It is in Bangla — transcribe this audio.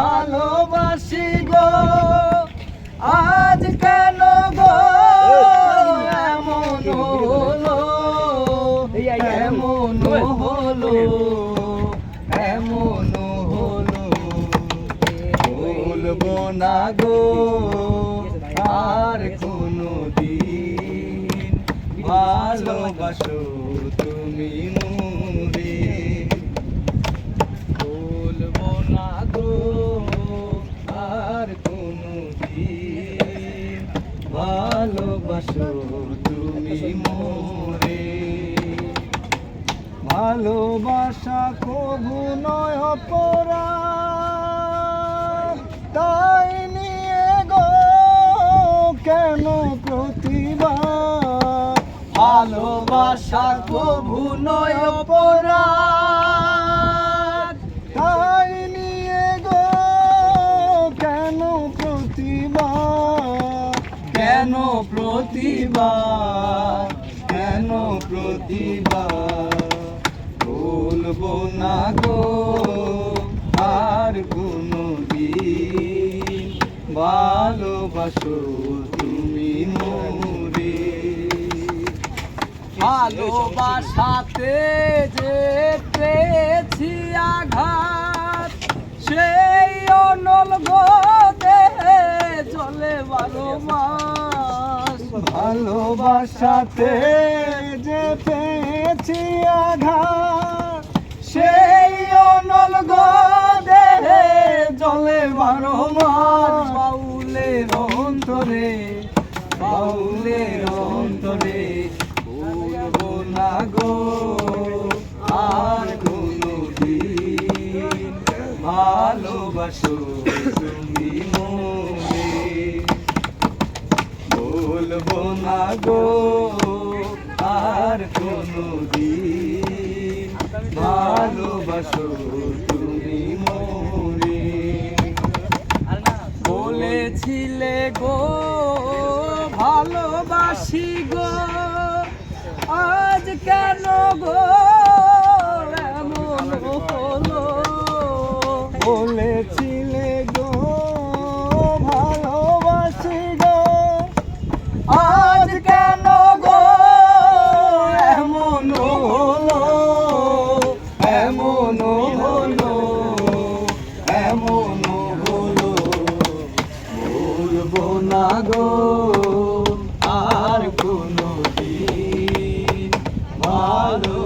ভালোবাসি গো। আজ কেন গো? এমন হলো এমন হলো এমন হলো। বলব না গো, আর কোনো দিন ভালোবাসো তুমি মুরে বলব না গো আর কোনো দিন ভালোবাসো তুমি মোরে। ভালোবাসা কবু নয় অপরাধ। তাই নিয়ে গো কেন প্রতিবাদ? ভালোবাসা কবু নয় অপরাধ। প্রতিবাদ কেন প্রতিবাদ বলব না গো, আর কোনো দিন ভালোবাসো তুমি মোরে। ভালোবাসাতে যে পেয়েছি আঘাত, সেই অনল গো দেহে চলে বারো মাস ভালোবাসাতে যে পেয়েছি আঘাত, সেই অনল গো চলে বারো মাস বাউলের অন্তরে বাউলের অন্তরে বলব না গো। আর কোনো দিন ভালোবাসো তুমি বলব না গো, আর কোনো দিন ভালোবাসো তুমি মনে। বলেছিলে গো, ভালোবাসি গো, আজ কেন গো? না গো আর কোনো দিন ভালো